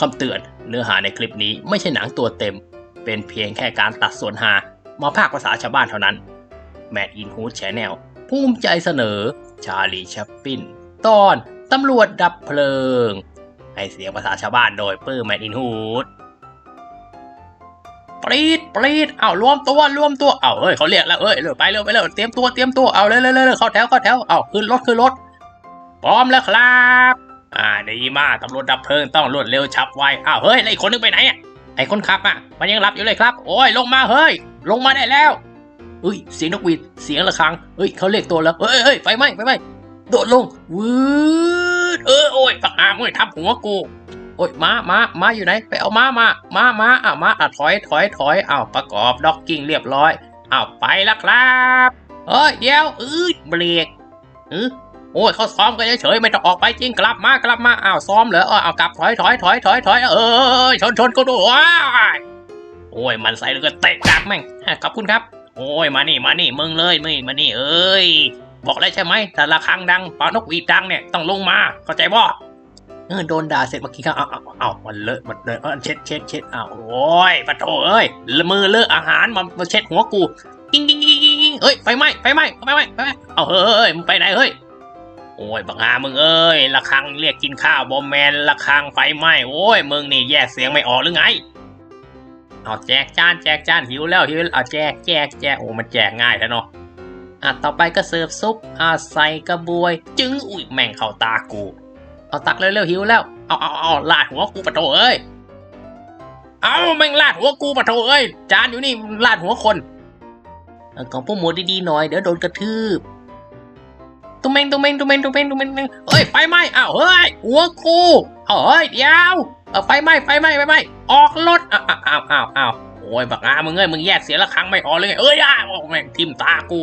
คำเตือนเนื้อหาในคลิปนี้ไม่ใช่หนังตัวเต็ม เป็นเพียงแค่การตัดส่วนหามาภาคภาษาชาวบ้านเท่านั้นแมดอินฮูดแชนแนลภูมิใจเสนอชาลีชัปปินตอนตำรวจดับเพลิง ให้เสียงภาษาชาวบ้านโดยปื้มแมดอินฮูดปรีดปรีดเอารวมตัวรวมตัวเอาเฮ้ยเขาเรียกแล้วเฮ้ยเร็วไปเร็วไปเร็วเตรียมตัวเตรียมตัวเอาเร็วเร็วเร็วเข้าแถวเข้าแถวเอาขึ้นรถขึ้นรถพร้อมแล้วครับ อ่าดีมากตำรวจดับเพลิงต้องรวดเร็วฉับไวอ้าวเฮ้ยแล้คนนึงไปไหนอะไอ้คนขับอะ มันยังหลับอยู่เลยครับ โอ้ยลงมาเฮ้ย ลงมาได้แล้วเฮ้ยเสียงนกหวีดเสียงะระฆังเฮ้ยเขาเรียกตัวแล้วเฮ้ยเฮ้ยไฟไหม้ไฟไหม้โดดลงวืดเออโอ้ยฝักอามเฮ้ยทับหัวกูโอ้ยม้าม้าม้าอยู่ไหน ไปเอาม้ามาม้าม้าอ้าวม้าอะถอยถอยถอยอ้าวประกอบด็อกกิ้งเรียบร้อยอ้าวไปแล้วครับเฮ้ยเดี๋ยวอืดเบรกอือ โอ้ยเขาซ้อมกันเฉยๆไม่ต้องออกไปจริงกลับมากลับมาอ้าวซ้อมเหรอเออเอากลับถอยถอยถอยถอยถอยเออชนชนก็ดูว้ายโอ้ยมันใส่แล้วก็เตะกลับแม่งขอบคุณครับ โอ้ยมานี่มานี่มึงเลยมึงมานี่เอ้ยบอกแล้วใช่ไหมแต่ละครั้งดังปานกหวีดดังเนี่ยต้องลงมาเข้าใจบ่เออโดนด่าเสร็จเมื่อกี้ครับเอาเอาเอามันเลอะมันเลอะเออเช็ดเช็ดเช็ดอ้าวโอ้ยปะโถเอ้ยมือเลอะอาหารมามาเช็ดหัวกูกิ้งกิ้งกิ้งกิ้งกิ้งเอ้ยไฟไหม้ไฟไหม้ไฟไหม้ไฟไหม้เอาเฮ้ยมึงไปไหนเฮ้ย โอ้ยบังอามึงเอ้ยละคังเรียกกินข้าวบอมแมนละคังไฟไหม้โอ้ยมึงนี่แยกเสียงไม่ออกหรือไงเอาแจกจานแจกจานหิวแล้วหิวเอาแจกแจกแจกโอ้มันแจกง่ายแล้วเนาะอะต่อไปก็เสิร์ฟซุปอะใส่กระบวย จึงอุ้ยแม่งเข้าตากู เอาตักเร็วๆหิวแล้วเอาเอาเอาลาดหัวกูปะโถเอ้ยเอาแม่งลาดหัวกูปะโถเอ้ยจานอยู่นี่ลาดหัวคนเอาของพวกหมูดีๆหน่อยเดี๋ยวโดนกระทืบ ตุ้มเมงตุ้มเมงตุ้มเมงตุ้มเมงตุ้มเมงเมงเฮ้ยไฟไหม้อ้าวเฮ้ยหัวกูเอาเฮ้ยเดียวเอาไฟไหม้ไฟไหม้ไฟไหม้ออกรถอ้าวอ้าวอ้าวอ้าวโอ้ยบักอามึงเอ้ยมึงแยกเสียละครั้งไม่ออกเลยไงเอ้ยอ้าวแม่งทิ่มตากู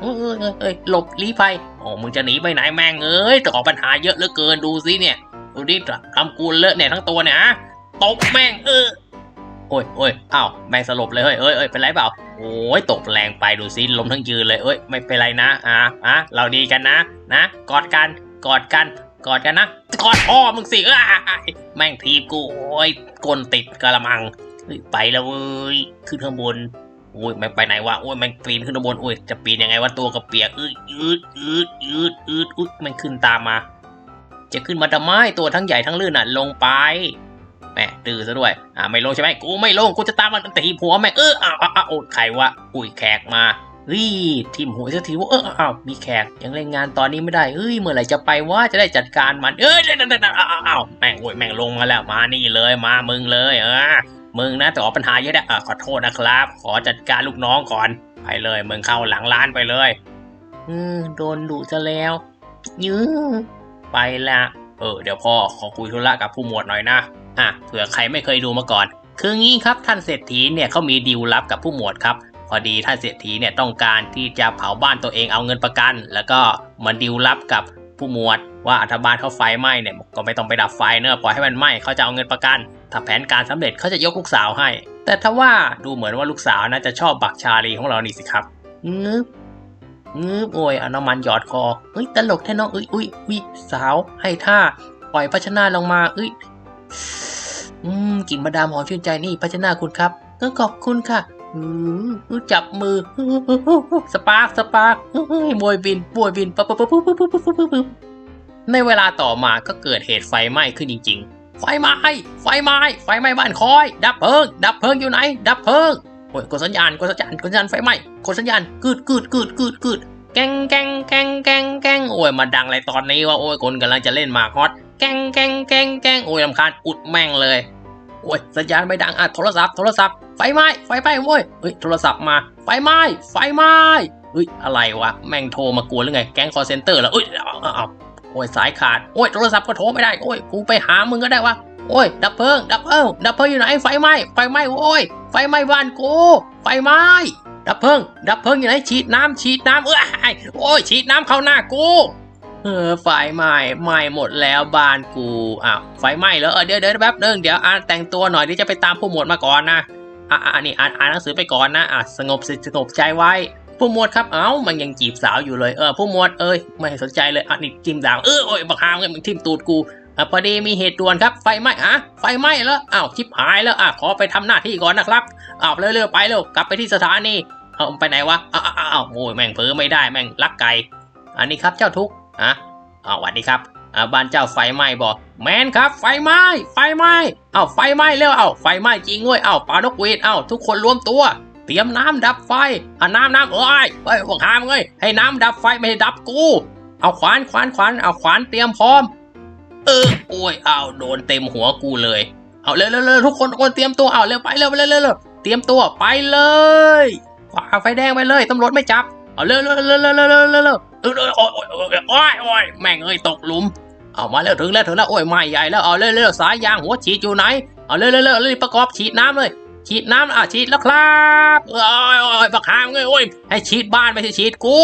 เอ้ยเอ้ยเอ้ยหลบลี้ไฟโอ้มึงจะหนีไปไหนแม่งเอ้ยต่อปัญหาเยอะเหลือเกินดูสิเนี่ยดูดิทำกูเลอะเนี่ยทั้งตัวเนี่ยฮะตบแม่งเออโอ้ยโอ้ยอ้าวแม่งสลบเลยเฮ้ยเอ้ยเอ้ยเป็นไรเปล่า โอ้ยตกแรงไปดูสิลมทั้งยืนเลยเอ้ยไม่เป็นไรนะอะอะเราดีกันนะนะ กอดกันกอดกันกอดกันนะกอดพ่อมึงสิเอ้ยแม่งทีบกูโอ้ยก้นติดกระมังไปแล้วเว้ยขึ้นข้างบนโอ้ยแม่งไปไหนวะโอ้ยแม่งปีนขึ้นข้างบนโอ้ยจะปีนยังไงวะตัวก็เปียกอืดอืดอืดอืดอืดอุ๊ยแม่งขึ้นตามมา จะขึ้นมาทำไมตัวทั้งใหญ่ทั้งลื่นน่ะลงไป แหม่ดื้อซะด้วยอ่าไม่ลงใช่ไหมกูไม่ลงกูจะตามมันตีหัวแม่งเอออ้าวอ้าวโอ้ใครวะอุ้ยแขกมาเฮ้ยทีมหัวสักทีว่าเอออ้าวมีแขกยังเล่นงานตอนนี้ไม่ได้เฮ้ยเมื่อไหร่จะไปว่าจะได้จัดการมัน เอ้ยเดี๋ยวเดี๋ยวอ้าวอ้าวแม่งโอ้ยแม่งลงมาแล้วมานี่เลยมามึงเลยเออมึงนะแต่ออกปัญหาเยอะนะอะขอโทษนะครับ ขอจัดการลูกน้องก่อนไปเลยมึงเข้าหลังร้านไปเลยอืมโดนดุซะแล้วยื้อไปละเออเดี๋ยวพ่อขอคุยธุระกับผู้หมวดหน่อยนะ อะเผื่อใครไม่เคยดูมาก่อน คืองี้ครับท่านเศรษฐีเนี่ยเขามีดีลลับกับผู้หมวดครับพอดีท่านเศรษฐีเนี่ยต้องการที่จะเผาบ้านตัวเองเอาเงินประกัน แล้วก็มาดีลลับกับผู้หมวด ว่าถ้าบ้านเขาไฟไหม้เนี่ยก็ไม่ต้องไปดับไฟเนอะปล่อยให้มันไหม้เขาจะเอาเงินประกัน ถ้าแผนการสำเร็จเขาจะยกลูกสาวให้ แต่ถ้าว่าดูเหมือนว่าลูกสาวนะจะชอบบักชาลีของเรานี่สิครับงึบงึบโอ้ยเอาน้ำมันหยอดคอเอ้ยตลกแท้น้องเอ้ยอุ้ยอุ้ยสาวให้ท่าปล่อยพัชนาลงมาเอ้ย อืมกลิ่นบาดามหอมชื่นใจนี่พัชนาคุณครับต้องขอบคุณค่ะจับมือ สปาร์กสปาร์กบวยบินบวยบินในเวลาต่อมาก็เกิดเหตุไฟไหม้ขึ้นจริง ๆ ไฟไหม้ไฟไหม้ไฟไหม้บ้านคอย ดับเพลิง ดับเพลิงอยู่ไหน ดับเพลิงโอ้ยกดสัญญาณกดสัญญาณกดสัญญาณไฟไหม้กดสัญญาณกืดกืดกืดกืดกืดแกงแกงแกงแกงแกงโอ้ยมาดังอะไรตอนนี้ว่าโอ้ยคนกำลังจะเล่นมาฮอต แกงแกงแกงแกงโอ้ยลำคาญอุดแม่งเลยโอ้ยสัญญาณไม่ดังอะโทรศัพท์โทรศัพท์ไฟไหม้ไฟไหม้โว้ยเฮ้ยโทรศัพท์มาไฟไหม้ไฟไหม้เฮ้ยอะไรวะแม่งโทรมากวนหรือไงแก๊งคอเซ็นเตอร์แล้วเอ้ยเอาโอ้ยสายขาดโอ้ยโทรศัพท์ก็โทรไม่ได้โอ้ยกูไปหามึงก็ได้วะโอ้ยดับเพลิงดับเพลิงดับเพลิงอยู่ไหนไฟไหม้ไฟไหม้โอ้ยไฟไหม้บ้านกูไฟไหม้ดับเพลิงดับเพลิงอยู่ไหนฉีดน้ำฉีดน้ำเอ้ยโอ้ยฉีดน้ำเข้าหน้ากู เออไฟไหม้ไหม้หมดแล้วบ้านกูอ้าวไฟไหม้แล้วเออเดี๋ยวเดี๋ยวแป๊บนึงเดี๋ยวอ่านแต่งตัวหน่อยที่จะไปตามผู้หมวดมาก่อนนะอะอะนี่อ่านอ่านหนังสือไปก่อนนะอะสงบสงบใจไว้ ผู้หมวดครับเอ้ามันยังจีบสาวอยู่เลยเออผู้หมวดเอ้ยไม่สนใจเลยอะนี่จิ้มดางเออโอ้ยบักฮามมึงทิ่มตูดกูอะพอดีมีเหตุด่วนครับไฟไหม้อะไฟไหม้แล้วอ้าวชิบหายแล้วอะขอไปทำหน้าที่ก่อนนะครับอ้าวเร็วๆไปเร็วกลับไปที่สถานีเอาไปไหนวะอ้าวอ้าวอ้าวโอ้ยแม่งเผลอไม่ได้แม่งลักไก่อันนี้ครับเจ้าทุก อะอ้าวสวัสดีครับอ่าบ้านเจ้าไฟไหม้บ่แมนครับ ไฟไหม้ไฟไหม้เอาไฟไหม้แล้วเอาไฟไหม้จริงเว้ยเอาปลานกหวีดเอาทุกคนรวมตัว เตรียมน้ำดับไฟอะน้ำน้ำเอ้ยเฮ้ยพวกหามเอ้ยให้น้ำดับไฟไม่ให้ดับกู เอาขวานขวานขวานเอาขวานเตรียมพร้อม เออโอ้ยเอาโดนเต็มหัวกูเลย เอาเร็วเร็วเร็วทุกคนทุกคนเตรียมตัวเอาเร็วไปเร็วไปเร็วเร็วเร็วเตรียมตัวไปเลยฝ่าไฟแดงไปเลยตำรวจไม่จับเอาเร็วเร็วเร็วเร็วเร็ว เออเออโอ้ยโอ้ยโอ้ยแม่งเอ้ยตกหลุม เอามาแล้วถึงแล้วถึงแล้วโอ้ยไม่ใหญ่แล้วเอาเร็วเร็วสายยางหัวฉีดอยู่ไหนเอาเร็วเร็วเร็วรีบประกอบฉีดน้ำเลย ฉีดน้ำอะฉีดแล้วครับโอ้ยโอ้ยประคามเงยโอ้ยให้ฉีดบ้านไม่ใช่ฉีดกู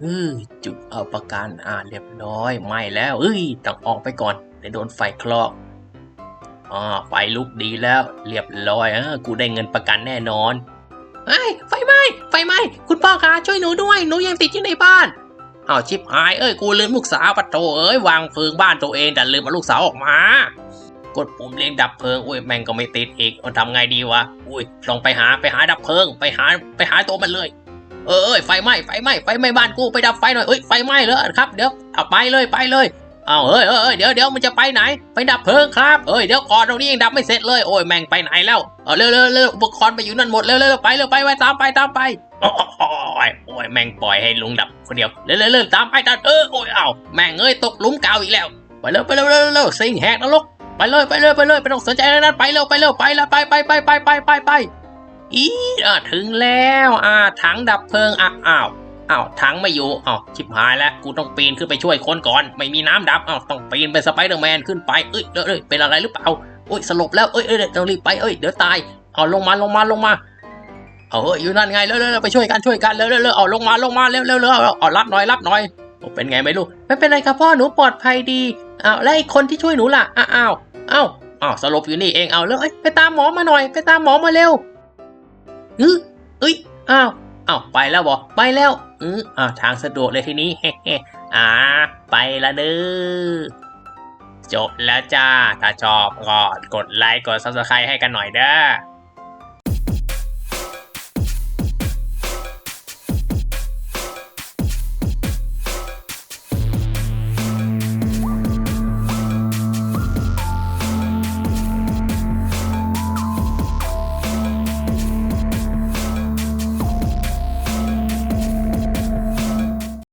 เออจุดเอาประกันอ่าเรียบร้อยไม่แล้วเอ้ยต้องออกไปก่อนเดี๋ยวโดนไฟคลอกอ่าไฟลุกดีแล้ว เรียบร้อยอะกูได้เงินประกันแน่นอนไอ้ไฟไหม้ ฟไหม้คุณพ่อคะช่วยหนูด้วยหนูยังติดอยู่ในบ้านอ้าชิบหายเอ้ยกูลืมลูกสาวปะโถเอ้ยวางเพลิงบ้านตัวเองแต่ลืมเอาลูกสาวออกมา กดปุ่มเรียงดับเพลิงอุ้ยแม่งก็ไม่ติดอีกเอาทำไงดีวะอุ้ยลองไปหาไปหาดับเพลิง ไปหาไปหาตัวมันเลยเอ้ไฟไหม้ไฟไหม้ไฟไหม้บ้านกูไปดับไฟหน่อยเอ้ยไฟไหม้แล้วครับเดี๋ยวเอาไปเลยไปเลย เอาเฮ้ยเอ้ยเดี๋ยวเดี๋ยวมันจะไปไหน ไปดับเพลิงครับเอ้ยเดี๋ยวก่อนตรงนี้ยังดับไม่เสร็จเลยโอ้ยแม่งไปไหนแล้วเอาเร็วเร็วเร็วอุปกรณ์ไปอยู่นั่นหมดเร็วเร็วเร็วไปเร็วไปไปตามไปตามไปโอ้โอ้ยโอ้ยแม่งปล่อยให้ลุงดับคนเดียวเร็วเร็วเร็วตามไปตามเออโอ้ยเอาแม่งเอ้ยตกหลุมกาวอีกแล้วไปเร็วไปเร็วเร็วเร็วสิงแหกนรกไปเลยไปเลยไปเลยไม่ต้องสนใจแล้วนั้นไปเร็วไปเร็วไปล้วไปไปไปไปไปไปไปอีอะถึงแล้วอ่าถังดับเพลิงอะอ้าว อ้าวถังไม่อยู่อ้าวชิบหายแล้วกูต้องปีนขึ้นไปช่วยคนก่อน ไม่มีน้ำดับอ้าวต้องปีนไปสไปเดอร์แมนขึ้นไปเอ้ยเอ้ยเป็นอะไรหรือเปล่าโอ้ยสลบแล้วเอ้ยเอ้ยต้องรีบไปเอ้ยเดี๋ยวตายเอาลงมาลงมาลงมาเอาเฮ้ยอยู่นั่นไงเร็วเร็วเร็วไปช่วยกันช่วยกันเร็วเร็วเร็วเอาลงมาลงมาเร็วเร็วเร็วเอาเอารับหน่อยรับหน่อยเป็นไงไม่รู้ไม่เป็นไรครับพ่อหนูปลอดภัยดีอ้าวแล้วไอ้คนที่ช่วยหนูล่ะอ้าวอ้าวอ้าวอ้าวสลบอยู่นี่เองเอาแล้วเอ้ยไปตามหมอมาหน่อย ไปตามหมอมาเร็วอือเอ้ยอ้าวอ้าวไปแล้วบอไปแล้ว อืออ้าวทางสะดวกเลยทีนี้เฮ้อ่า ไปละเด้อจบแล้วจ้า ถ้าชอบก็กดไลค์กดซับสไครต์ให้กันหน่อยเด้อ